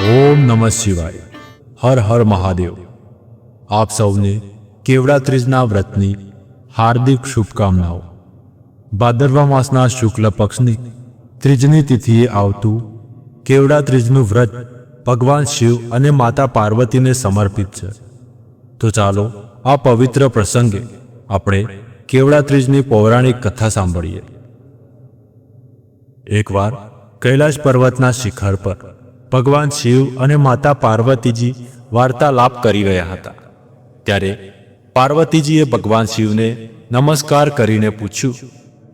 ઓમ નમઃ શિવાય. હર હર મહાદેવ. આપ સૌને કેવડા ત્રીજના વ્રતની હાર્દિક શુભકામનાઓ. ભાદરવા માસના શુક્લ પક્ષની ત્રીજની તિથિએ આવતું કેવડા ત્રીજનું વ્રત ભગવાન શિવ અને માતા પાર્વતીને સમર્પિત છે. તો ચાલો આ પવિત્ર પ્રસંગે આપણે કેવડા ત્રીજની પૌરાણિક કથા સાંભળીએ. એકવાર કૈલાશ પર્વતના શિખર પર ભગવાન શિવ અને માતા પાર્વતીજી વાર્તાલાપ કરી રહ્યા હતા. ત્યારે પાર્વતીજીએ ભગવાન શિવને નમસ્કાર કરીને પૂછ્યું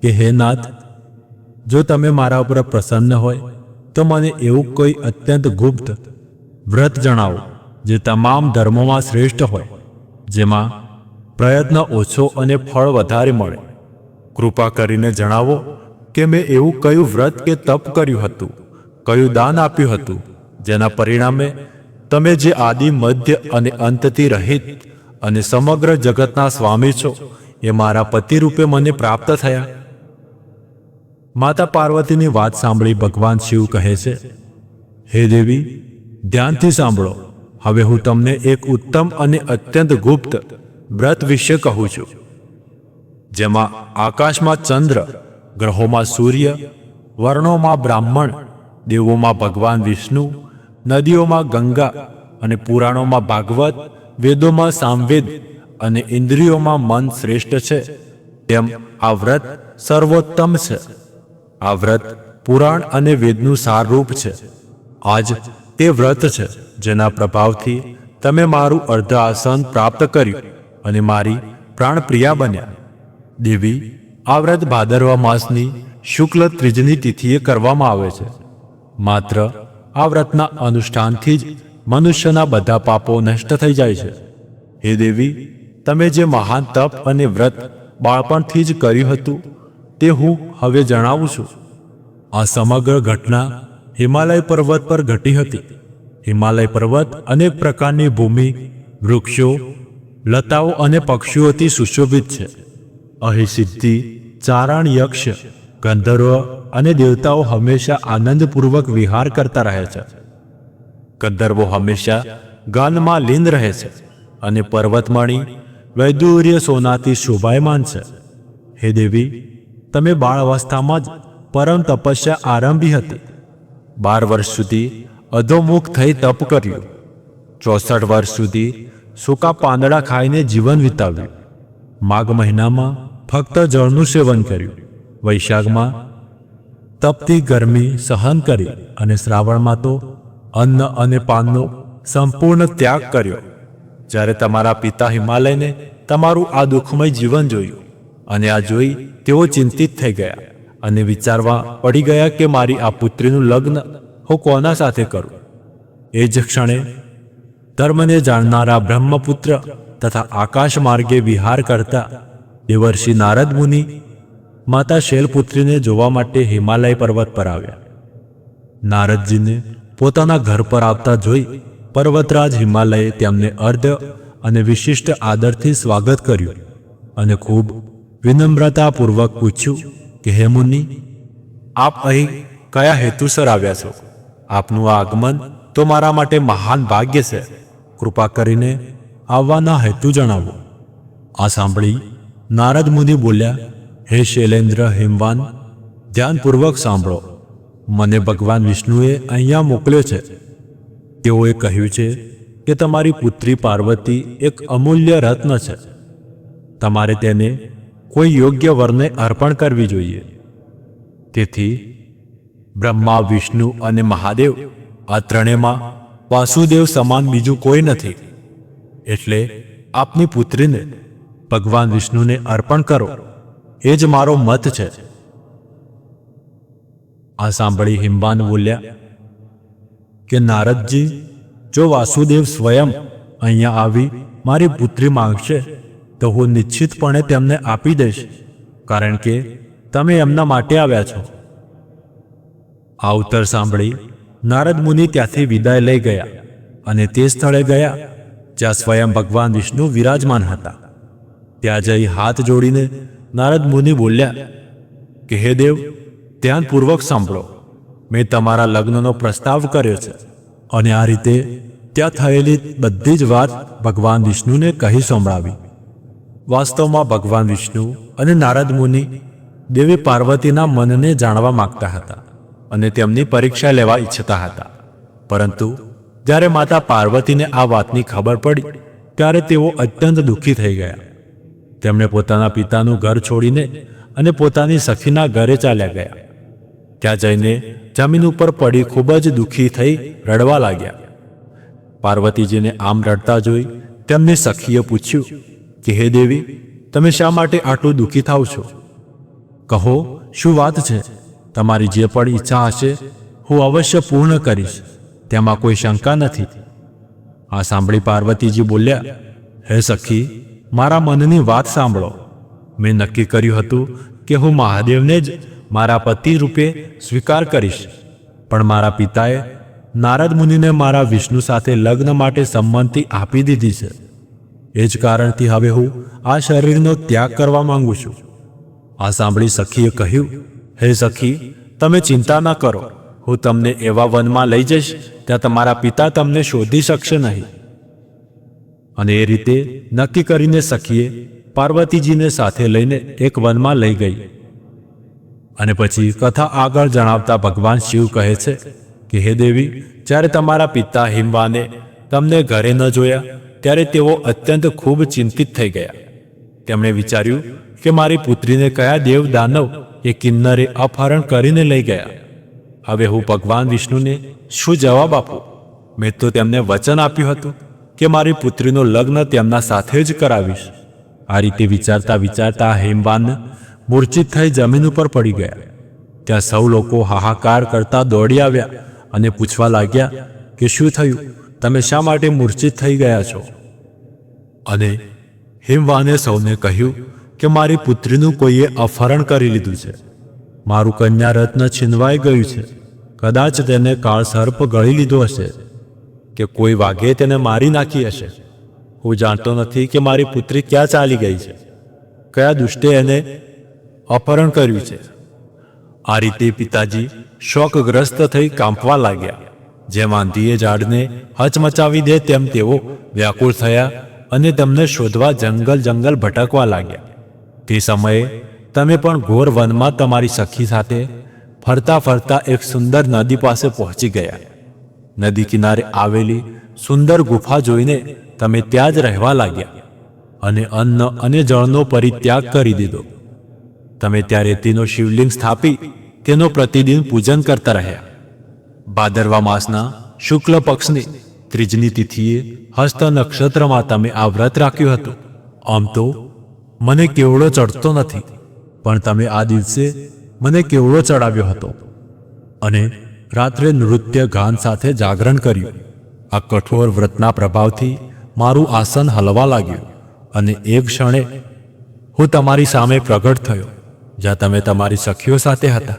કે, હે નાથ, જો તમે મારા ઉપર પ્રસન્ન હોય, તો મને એવું કોઈ અત્યંત ગુપ્ત વ્રત જણાવો જે તમામ ધર્મોમાં શ્રેષ્ઠ હોય, જેમાં પ્રયત્ન ઓછો અને ફળ વધારે મળે. કૃપા કરીને જણાવો કે મેં એવું કયું વ્રત કે તપ કર્યું હતું? કયું દાન આપ્યું હતું? જેના પરિણામે તમે જે આદિ, મધ્ય અને અંતથી રહિત અને સમગ્ર જગતના સ્વામી છો, એ મારા પતિ રૂપે મને પ્રાપ્ત થયા. માતા પાર્વતીની વાત સાંભળી ભગવાન શિવ કહે છે, હે દેવી, ધ્યાનથી સાંભળો. હવે હું તમને એક ઉત્તમ અને અત્યંત ગુપ્ત વ્રત વિશે કહું છું. જેમાં આકાશમાં ચંદ્ર, ગ્રહોમાં સૂર્ય, વર્ણોમાં બ્રાહ્મણ દેવોમાં ભગવાન વિષ્ણુ, નદીઓમાં ગંગા અને પુરાણોમાં ભાગવત, વેદોમાં સામવેદ અને ઇન્દ્રિયોમાં મન શ્રેષ્ઠ છે. તેમ આ વ્રત સર્વોત્તમ છે. આ વ્રત પુરાણ અને વેદનું સારરૂપ છે. આજ તે વ્રત છે જેના પ્રભાવથી તમે મારું અર્ધ આસન પ્રાપ્ત કર્યું અને મારી પ્રાણપ્રિયા બન્યા. દેવી, આ વ્રત ભાદરવા માસની શુક્લ ત્રીજની તિથિએ કરવામાં આવે છે. માત્ર આ વ્રતના અનુષ્ઠાનથી જ મનુષ્યના બધા પાપો નષ્ટ થઈ જાય છે. હે દેવી, તમે જે મહાન તપ અને વ્રત બાળપણથી જ કર્યું હતું, તે હું હવે જણાવું છું. આ સમગ્ર ઘટના હિમાલય પર્વત પર ઘટી હતી. હિમાલય પર્વત અનેક પ્રકારની ભૂમિ, વૃક્ષો, લતાઓ અને પક્ષીઓથી સુશોભિત છે. અહીં સિદ્ધિ ચારણ યક્ષ, ગંધર્વ અને દેવતાઓ હંમેશા આનંદપૂર્વક વિહાર કરતા રહે છે. ગંધર્વો હંમેશા ગાનમાં લીન રહે છે અને પર્વતમણી વૈદુર્ય સોનાથી શોભાયમાન છે. હે દેવી, તમે બાળાવસ્થામાં જ પરમ તપસ્યા આરંભી હતી. બાર વર્ષ સુધી અધોમુખ થઈ તપ કર્યું. ચોસઠ વર્ષ સુધી સૂકા પાંદડા ખાઈને જીવન વિતાવ્યું. માઘ મહિનામાં ફક્ત જળનું સેવન કર્યું. વૈશાખમાં તપતી ગરમી સહન કરી અને શ્રાવણમાં તો અન્ન અને પાનનો સંપૂર્ણ ત્યાગ કર્યો. જ્યારે તમારા પિતા હિમાલયને તમારું આ દુઃખમય જીવન જોયું અને આ જોઈ તેઓ ચિંતિત થઈ ગયા અને વિચારવા પડી ગયા કે મારી આ પુત્રીનું લગ્ન હું કોના સાથે કરું? એ જ ક્ષણે ધર્મને જાણનારા બ્રહ્મપુત્ર તથા આકાશ માર્ગે વિહાર કરતા દેવર્ષિ નારદ મુનિ માતા શૈલપુત્રીને જોવા માટે હિમાલય પર્વત પર આવ્યા. નારદજીને પોતાના ઘર પર આવતા જોઈ પર્વતરાજ હિમાલયે તેમને અર્ધ અને વિશિષ્ટ આદરથી સ્વાગત કર્યું અને ખૂબ વિનમ્રતાપૂર્વક પૂછ્યું કે, હે મુનિ, આપ અહીં કયા હેતુસર આવ્યા છો? આપનું આ આગમન તો મારા માટે મહાન ભાગ્ય છે. કૃપા કરીને આવવાના હેતુ જણાવો. આ સાંભળી નારદ મુનિ બોલ્યા હે શૈલેન્દ્ર હિમવાન, ધ્યાનપૂર્વક સાંભળો. મને ભગવાન વિષ્ણુએ અહીંયા મોકલ્યો છે. તેઓએ કહ્યું છે કે તમારી પુત્રી પાર્વતી એક અમૂલ્ય રત્ન છે. તમારે તેને કોઈ યોગ્ય વરને અર્પણ કરવી જોઈએ. તેથી બ્રહ્મા, વિષ્ણુ અને મહાદેવ આ ત્રણેયમાં વાસુદેવ સમાન બીજું કોઈ નથી. એટલે આપની પુત્રીને ભગવાન વિષ્ણુને અર્પણ કરો. એ જ મારો મત છે. આ સાંભળી હિમવાન બોલ્યા, કે નારદજી, જો વાસુદેવ સ્વયં અહીંયા આવી મારી પુત્રી માંગશે, તો હું નિશ્ચિતપણે તેમને આપી દઈશ, કારણ કે તમે એમના માટે આવ્યા છો. આ ઉત્તર સાંભળી નારદ મુનિ ત્યાંથી વિદાય લઈ ગયા અને તે સ્થળે ગયા જ્યાં સ્વયં ભગવાન વિષ્ણુ વિરાજમાન હતા. ત્યાં જઈ હાથ જોડીને નારદ મુનિ બોલ્યા, કે હે દેવ ધ્યાનપૂર્વક સાંભળો. મેં તમારા લગ્નનો પ્રસ્તાવ કર્યો છે અને આ રીતે ત્યાં થયેલી બધી જ વાત ભગવાન વિષ્ણુને કહી સંભળાવી. વાસ્તવમાં ભગવાન વિષ્ણુ અને નારદ મુનિ દેવી પાર્વતીના મનને જાણવા માંગતા હતા અને તેમની પરીક્ષા લેવા ઈચ્છતા હતા. પરંતુ જ્યારે માતા પાર્વતીને આ વાતની ખબર પડી, ત્યારે તેઓ અત્યંત દુઃખી થઈ ગયા. તેમણે પોતાના પિતાનું ઘર છોડીને અને પોતાની સખીના ઘરે ચાલ્યા ગયા. ત્યાં જઈને જમીન ઉપર પડી ખૂબ જ દુઃખી થઈ રડવા લાગ્યા. પાર્વતીજીને આમ રડતા જોઈ તેમની સખીએ પૂછ્યું, કે હે દેવી, તમે શા માટે આટલું દુઃખી થાવ છો? કહો, શું વાત છે? તમારી જે પણ ઈચ્છા હશે, હું અવશ્ય પૂર્ણ કરીશ. તેમાં કોઈ શંકા નથી. આ સાંભળી પાર્વતીજી બોલ્યા, હે સખી મારા મનની વાત સાંભળો. મેં નક્કી કર્યું હતું કે હું મહાદેવને જ મારા પતિ રૂપે સ્વીકાર કરીશ. પણ મારા પિતાએ નારદ મુનિને મારા વિષ્ણુ સાથે લગ્ન માટે સંમતિ આપી દીધી છે. એ જ કારણથી હવે હું આ શરીરનો ત્યાગ કરવા માંગુ છું. આ સાંભળી સખીએ કહ્યું, હે સખી, તમે ચિંતા ન કરો. હું તમને એવા વનમાં લઈ જઈશ, ત્યાં તમારા પિતા તમને શોધી શકશે નહીં. અને એ રીતે નક્કી કરીને સખીએ પાર્વતીજીને સાથે લઈને એક વનમાં લઈ ગઈ. અને પછી કથા આગળ જણાવતા ભગવાન શિવ કહે છે કે, હે દેવી, જ્યારે તમારા પિતા હિમવાને તમને ઘરે ન જોયા, ત્યારે તેઓ અત્યંત ખૂબ ચિંતિત થઈ ગયા. તેમણે વિચાર્યું કે મારી પુત્રીને કયા દેવ દાનવ એ કિન્નરે અપહરણ કરીને લઈ ગયા. હવે હું ભગવાન વિષ્ણુને શું જવાબ આપું? મેં તો તેમને વચન આપ્યું હતું. કે મારી પુત્રીનું લગ્ન તેમના સાથે જ કરાવીશ. આ રીતે વિચારતા વિચારતા હેમવાન મૂર્છિત થઈ જમીન ઉપર પડી ગયા. ત્યાં સૌ લોકો હાહાકાર કરતા દોડી આવ્યા અને પૂછવા લાગ્યા કે શું થયું? તમે શા માટે મૂર્છિત થઈ ગયા છો? અને હિમવાને સૌને કહ્યું કે મારી પુત્રીનું કોઈએ અપહરણ કરી લીધું છે. મારું કન્યા રત્ન છીનવાઈ ગયું છે. કદાચ તેને કાળ સર્પ ગળી લીધો હશે. કે કોઈ વાઘે તેને મારી નાખી હશે. હું જાણતો નથી કે મારી પુત્રી ક્યાં ચાલી ગઈ છે. કયા દુષ્ટે એને અપહરણ કર્યું છે. આ રીતે પિતાજી શોકગ્રસ્ત થઈ કાંપવા લાગ્યા. જેમ આંધીએ ઝાડને હચમચાવી દે તેમ તેઓ વ્યાકુળ થયા અને તેમને શોધવા જંગલ જંગલ ભટકવા લાગ્યા. તે સમયે તમે પણ ઘોર વનમાં તમારી સખી સાથે ફરતા ફરતા એક સુંદર નદી પાસે પહોંચી ગયા. નદી કિનારે આવેલી સુંદર ગુફા જોઈને તમે ત્યાં જ રહેવા લાગ્યા અને અન્ન અને જળનો પરિત્યાગ કરી દીધો. તમે ત્યાં રેતીનો શિવલિંગ સ્થાપી, તેનો પ્રતિદિન પૂજન કરતા રહ્યા. ભાદરવા માસના શુક્લ પક્ષની ત્રીજની તિથિએ હસ્ત નક્ષત્રમાં તમે આ વ્રત રાખ્યું હતું. આમ તો મને કેવડો ચડતો નથી, પણ તમે આ દિવસે મને કેવડો ચડાવ્યો હતો. અને રાત્રે નૃત્ય ગાન સાથે જાગરણ કર્યું. આ કઠોર વ્રતના પ્રભાવથી મારું આસન હલવા લાગ્યું અને એક ક્ષણે હું તમારી સામે પ્રગટ થયો, જ્યાં તમે તમારી સખીઓ સાથે હતા.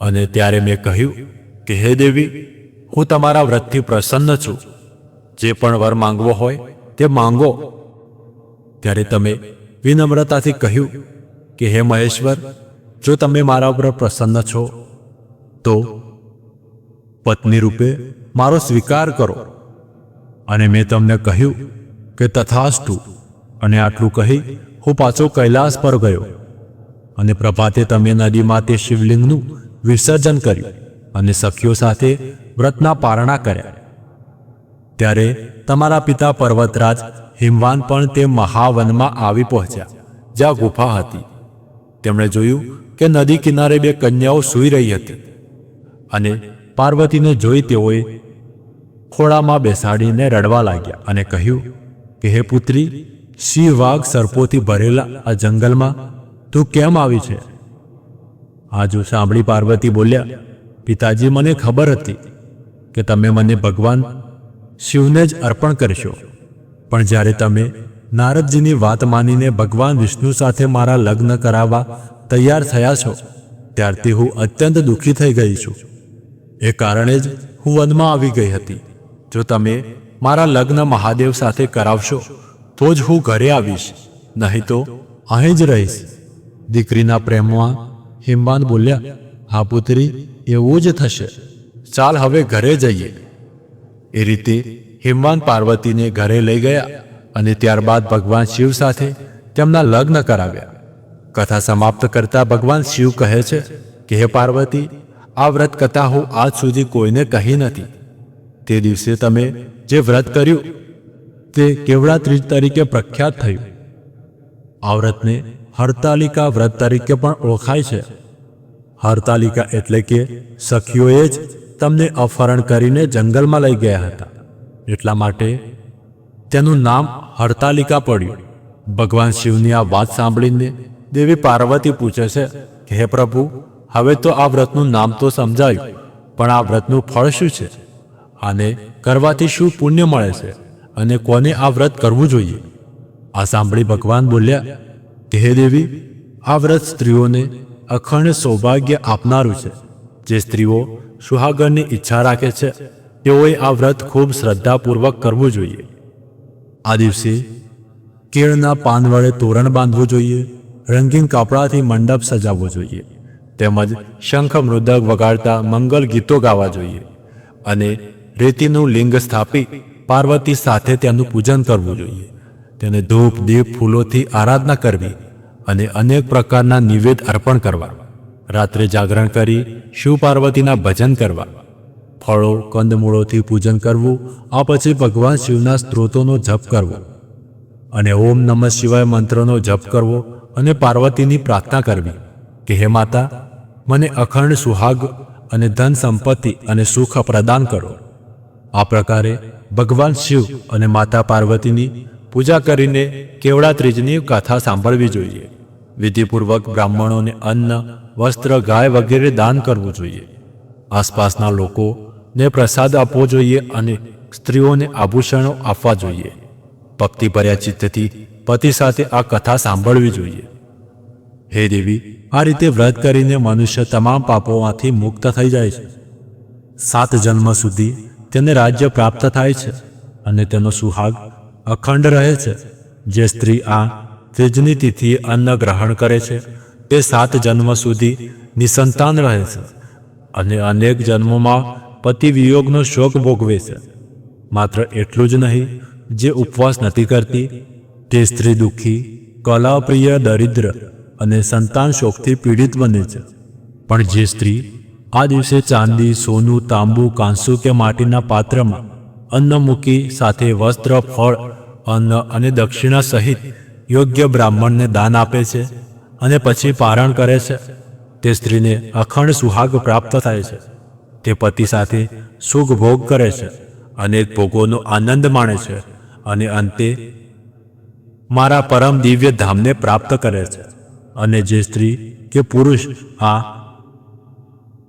અને ત્યારે મેં કહ્યું કે, હે દેવી, હું તમારા વ્રતથી પ્રસન્ન છું. જે પણ વર માંગવો હોય તે માંગો. ત્યારે તમે વિનમ્રતાથી કહ્યું કે, હે મહેશ્વર, જો તમે મારા ઉપર પ્રસન્ન છો, તો પત્ની રૂપે મારો સ્વીકાર કરો. અને મેં તમને કહ્યું કે તથાસ્તુ, અને આટલું કહી હું પાછો કૈલાસ પર ગયો. અને પ્રભાતે તમે નદીમાં તે શિવલિંગનું વિસર્જન કર્યું અને સખીઓ સાથે વ્રતના પારણા કર્યા. ત્યારે તમારા પિતા પર્વતરાજ હિમવાન પણ તે મહાવનમાં આવી પહોંચ્યા, જ્યાં ગુફા હતી. તેમણે જોયું કે નદી કિનારે બે કન્યાઓ સૂઈ રહી હતી. અને પાર્વતીને જોઈ તેઓએ ખોળામાં બેસાડીને રડવા લાગ્યા અને કહ્યું કે, હે પુત્રી સિંહ વાઘ સર્પોથી ભરેલા આ જંગલમાં તું કેમ આવી છે? આ જો સાંભળી પાર્વતી બોલ્યા, પિતાજી, મને ખબર હતી કે તમે મને ભગવાન શિવને જ અર્પણ કરશો. પણ જ્યારે તમે નારદજીની વાત માનીને ભગવાન વિષ્ણુ સાથે મારા લગ્ન કરાવવા તૈયાર થયા છો, ત્યારથી હું અત્યંત દુઃખી થઈ ગઈ છું. એ કારણે જ હું વનમાં આવી ગઈ હતી. જો તમે મારા લગ્ન મહાદેવ સાથે કરાવશો, તો જ હું ઘરે આવીશ. નહીં તો અહીં જ રહીશ. દીકરીના પ્રેમમાં હિમવાન બોલ્યા, હા પુત્રી, એવું જ થશે. ચાલ હવે ઘરે જઈએ. એ રીતે હિમવાન પાર્વતીને ઘરે લઈ ગયા અને ત્યારબાદ ભગવાન શિવ સાથે તેમના લગ્ન કરાવ્યા. કથા સમાપ્ત કરતા ભગવાન શિવ કહે છે કે, હે પાર્વતી આ વ્રત કથા હું આજ સુધી કોઈને કહી નથી. તે દિવસે તમે જે વ્રત કર્યું, તે કેવડા ત્રીજ તરીકે પ્રખ્યાત થયું. આ વ્રતને હરતાલિકા વ્રત તરીકે પણ ઓળખાય છે. હરતાલિકા એટલે કે સખીઓએ જ તમને અપહરણ કરીને જંગલમાં લઈ ગયા હતા. એટલા માટે તેનું નામ હરતાલિકા પડ્યું. ભગવાન શિવની આ વાત સાંભળીને દેવી પાર્વતી પૂછે છે કે હે પ્રભુ હવે તો આ વ્રતનું નામ તો સમજાયું, પણ આ વ્રતનું ફળ શું છે? આને કરવાથી શું પુણ્ય મળે છે? અને કોને આ વ્રત કરવું જોઈએ? આ સાંભળી ભગવાન બોલ્યા તે દેવી, આ વ્રત સ્ત્રીઓને અખંડ સૌભાગ્ય આપનારું છે. જે સ્ત્રીઓ સુહાગરની ઈચ્છા રાખે છે, તેઓએ આ વ્રત ખૂબ શ્રદ્ધાપૂર્વક કરવું જોઈએ. આ દિવસે કેળના પાન વડે તોરણ બાંધવું જોઈએ, રંગીન કપડાથી મંડપ સજાવવો જોઈએ. તેમજ શંખ મૃદક વગાડતા મંગલ ગીતો ગાવા જોઈએ અને રેતીનું લિંગ સ્થાપી પાર્વતી સાથે તેનું પૂજન કરવું જોઈએ. તેને ધૂપ, દીપ, ફૂલોથી આરાધના કરવી અને અનેક પ્રકારના નિવેદ અર્પણ કરવા. રાત્રે જાગરણ કરી શિવ પાર્વતીના ભજન કરવા. ફળો, કંદમૂળોથી પૂજન કરવું, આ પછી ભગવાન શિવના સ્ત્રોતોનો જપ કરવો. અને ઓમ નમઃ શિવાય મંત્રનો જપ કરવો અને પાર્વતીની પ્રાર્થના કરવી કે, હે માતા મને અખંડ સુહાગ અને ધન સંપત્તિ અને સુખ પ્રદાન કરો. આ પ્રકારે ભગવાન શિવ અને માતા પાર્વતીની પૂજા કરીને કેવડા ત્રીજની કથા સાંભળવી જોઈએ. વિધિપૂર્વક બ્રાહ્મણોને અન્ન, વસ્ત્ર, ગાય વગેરે દાન કરવું જોઈએ. આસપાસના લોકોને પ્રસાદ આપવો જોઈએ અને સ્ત્રીઓને આભૂષણો આપવા જોઈએ. ભક્તિભર્યા ચિત્તથી પતિ સાથે આ કથા સાંભળવી જોઈએ. હે દેવી, આ રીતે વ્રત કરીને મનુષ્ય તમામ પાપોમાંથી મુક્ત થઈ જાય છે. સાત જન્મ સુધી તેને રાજ્ય પ્રાપ્ત થાય છે અને તેનો સુહાગ અખંડ રહે છે. જે સ્ત્રી આ ત્રીજની તિથિએ અન્ન ગ્રહણ કરે છે, તે સાત જન્મ સુધી નિસંતાન રહે છે અને અનેક જન્મોમાં પતિ વિયોગનો શોક ભોગવે છે. માત્ર એટલું જ નહીં, જે ઉપવાસ નથી કરતી, તે સ્ત્રી દુઃખી, કલાપ્રિય, દરિદ્ર અને સંતાન શોકથી પીડિત બને છે. પણ જે સ્ત્રી આ દિવસે ચાંદી, સોનું, તાંબુ, કાંસુ કે માટીના પાત્રમાં અન્ન મૂકી સાથે વસ્ત્ર, ફળ, અન્ન અને દક્ષિણા સહિત યોગ્ય બ્રાહ્મણને દાન આપે છે અને પછી પારણ કરે છે, તે સ્ત્રીને અખંડ સુહાગ પ્રાપ્ત થાય છે. તે પતિ સાથે સુખ ભોગ કરે છે અનેક ભોગોનો આનંદ માણે છે અને અંતે મારા પરમ દિવ્ય ધામને પ્રાપ્ત કરે છે. અને જે સ્ત્રી કે પુરુષ આ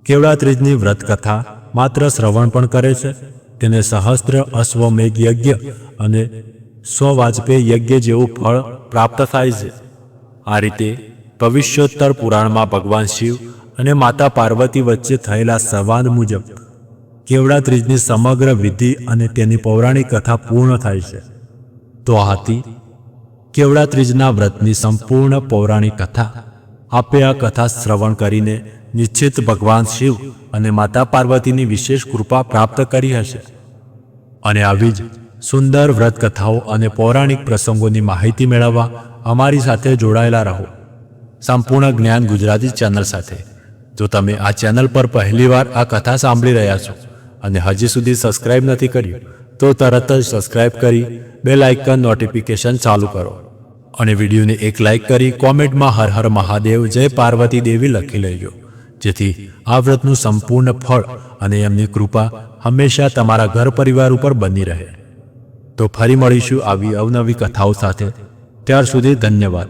કેવડા વ્રતકથા વ્રત કથા માત્ર શ્રવણ પણ કરે છે. તેને સહસ્ત્ર અશ્વમેઘ યજ્ઞ અને સ્વવાજપેય યજ્ઞ જેવું ફળ પ્રાપ્ત થાય છે. આ રીતે ભવિષ્યોત્તર પુરાણમાં ભગવાન શિવ અને માતા પાર્વતી વચ્ચે થયેલા સંવાદ મુજબ કેવડા ત્રીજની સમગ્ર વિધિ અને તેની પૌરાણિક કથા પૂર્ણ થાય છે. તો આ હતી કેવડા ત્રીજના વ્રતની સંપૂર્ણ પૌરાણિક કથા. આપે આ કથા શ્રવણ કરીને નિશ્ચિત ભગવાન શિવ અને માતા પાર્વતીની વિશેષ કૃપા પ્રાપ્ત કરી હશે. અને આવી જ સુંદર વ્રત કથાઓ અને પૌરાણિક પ્રસંગોની માહિતી મેળવવા અમારી સાથે જોડાયેલા રહો. સંપૂર્ણ જ્ઞાન ગુજરાતી ચેનલ સાથે. જો તમે આ ચેનલ પર પહેલીવાર આ કથા સાંભળી રહ્યા છો અને હજી સુધી સબસ્ક્રાઇબ નથી કર્યું તો તરત જ સબસ્ક્રાઇબ કરી બેલ આઇકન નોટિફિકેશન ચાલુ કરો. અને વિડીયોને એક લાઇક કરી કોમેન્ટમાં હર હર મહાદેવ, જય પાર્વતી દેવી લખી લેજો. જેથી આ વ્રતનું સંપૂર્ણ ફળ અને એમની કૃપા હંમેશા તમારા ઘર પરિવાર ઉપર બની રહે. તો ફરી મળીશું આવી અવનવી કથાઓ સાથે. ત્યાર સુધી ધન્યવાદ.